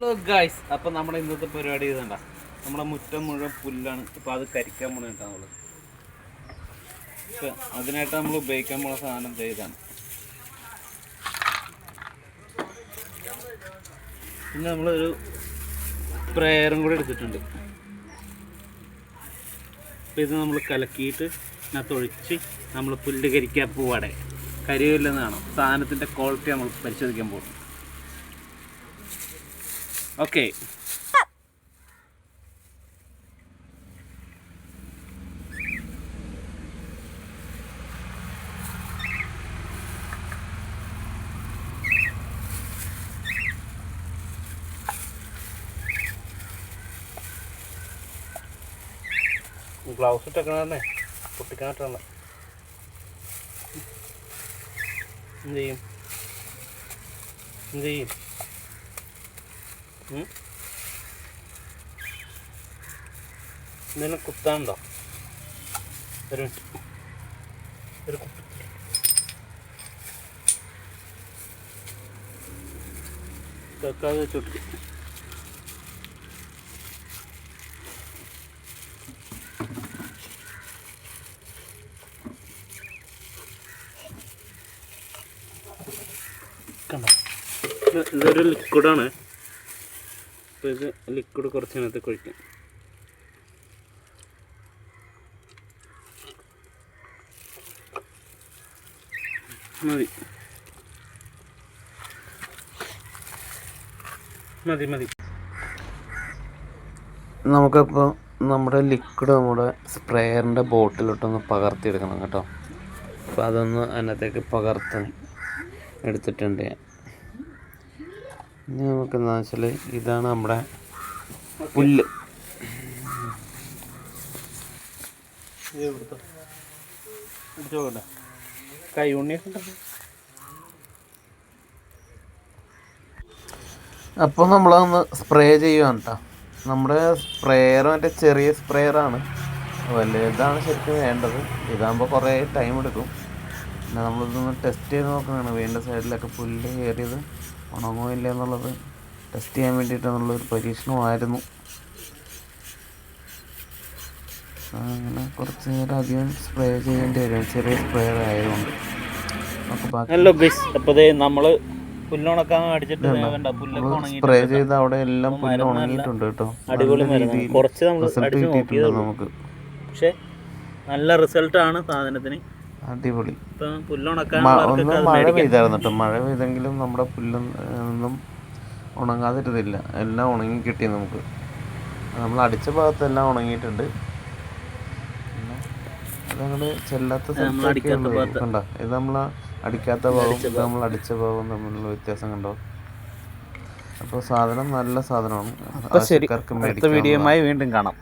Hello guys അപ്പം നമ്മുടെ ഇന്നത്തെ പരിപാടി ഇതണ്ട? നമ്മുടെ മുറ്റം മുഴുവൻ പുല്ലാണ്. ഇപ്പം അത് കരിക്കാൻ പോണ നമ്മൾ നമ്മൾ. അതിനായിട്ട് നമ്മൾ ഉപയോഗിക്കാൻ പോണ സാധനം ഇതാണ്. പിന്നെ നമ്മളൊരു സ്പ്രേയറും കൂടെ എടുത്തിട്ടുണ്ട്. അപ്പം ഇത് നമ്മൾ കലക്കിയിട്ട് ഇതിനകത്തൊഴിച്ച് നമ്മൾ പുല്ല് കരിക്കാൻ പോവാടെ. കരിയില്ലെന്നാണ് സാധനത്തിന്റെ ക്വാളിറ്റി നമ്മൾ പരിശോധിക്കാൻ പോകും ഓക്കെ. ഗ്ലൗസ് ഇട്ടേക്കണേ പൊട്ടിക്കാനായിട്ടാണ് എന്ത് ചെയ്യും? എന്ത് ചെയ്യും? എന്തെങ്കിലും കുത്താനുണ്ടോ? ഒരു ഒരു കുത്ത്. കേൾക്കാതെ ചുട്ടി കണ്ടോ? ഇത് ഇതൊരു ലിക്വിഡാണ് അപ്പോൾ ഇത് ലിക്വിഡ് കുറച്ച് അതിനകത്ത് ഒഴിക്കാം. മതി. മതി മതി. നമുക്കപ്പോൾ നമ്മുടെ ലിക്വിഡ് നമ്മുടെ സ്പ്രേയറിന്റെ ബോട്ടിലോട്ടൊന്ന് പകർത്തിയെടുക്കണം കേട്ടോ. അപ്പോൾ അതൊന്ന് അതിനകത്തേക്ക് പകർത്ത് എടുത്തിട്ടുണ്ട്. ഞാൻ ഇനി നമുക്ക് എന്താ വെച്ചാൽ ഇതാണ് നമ്മുടെ പുല്ല്. കൈ അപ്പോൾ നമ്മളതൊന്ന് സ്പ്രേ ചെയ്യുകയാണ് കേട്ടോ നമ്മുടെ സ്പ്രേയർ മറ്റേ ചെറിയ സ്പ്രേയറാണ് വലുതാണ് ശരിക്കും വേണ്ടത്. ഇതാകുമ്പോൾ കുറേ ടൈം എടുക്കും. പിന്നെ നമ്മളിതൊന്ന് ടെസ്റ്റ് ചെയ്ത് നോക്കുന്നതാണ് വേണ്ട സൈഡിലൊക്കെ പുല്ല് കയറിയത് ഉണങ്ങോ ഇല്ല എന്നുള്ളത് ടെസ്റ്റ് ചെയ്യാൻ വേണ്ടിയിട്ടുള്ളൊരു പരീക്ഷണമായിരുന്നു അങ്ങനെ കുറച്ച് നേരം അധികം സ്പ്രേ ചെയ്യേണ്ടി വരും. ചെറിയ സ്പ്രേയർ ആയതുകൊണ്ട്. ഹലോ ഗൈസ് അപ്പോൾ നമ്മൾ പുല്ലുണക്കാൻ അടിച്ചിട്ട് സ്പ്രേ ചെയ്ത് അവിടെ എല്ലാം പുല്ല് ഉണങ്ങിയിട്ടുണ്ട് കേട്ടോ. അടിപൊളി കുറച്ച് നമ്മൾ റിസൾട്ട് കിട്ടിയിട്ടുണ്ട് നമുക്ക്. പക്ഷെ നല്ല റിസൾട്ടാണ് സാധനത്തിന്. അടിപൊളി. ഒന്ന് മഴ പെയ്തായിരുന്നു കേട്ടോ. മഴ പെയ്തെങ്കിലും നമ്മുടെ പുല്ലൊന്നും ഉണങ്ങാതിരുന്നില്ല. എല്ലാം ഉണങ്ങി കിട്ടി നമുക്ക്. നമ്മൾ അടിച്ച ഭാഗത്തെല്ലാം ഉണങ്ങിയിട്ടുണ്ട്. പിന്നെ അതങ്ങോട്ട് ചെല്ലാത്ത സ്ഥലത്തൊക്കെ. കണ്ടോ? ഇത് നമ്മൾ അടിക്കാത്ത ഭാഗവും ഇത് നമ്മൾ അടിച്ച ഭാഗവും തമ്മിലുള്ള വ്യത്യാസം കണ്ടോ? അപ്പോൾ സാധനം നല്ല സാധനമാണ്. ആവശ്യക്കാർക്ക്. വീഡിയോയുമായി വീണ്ടും കാണാം.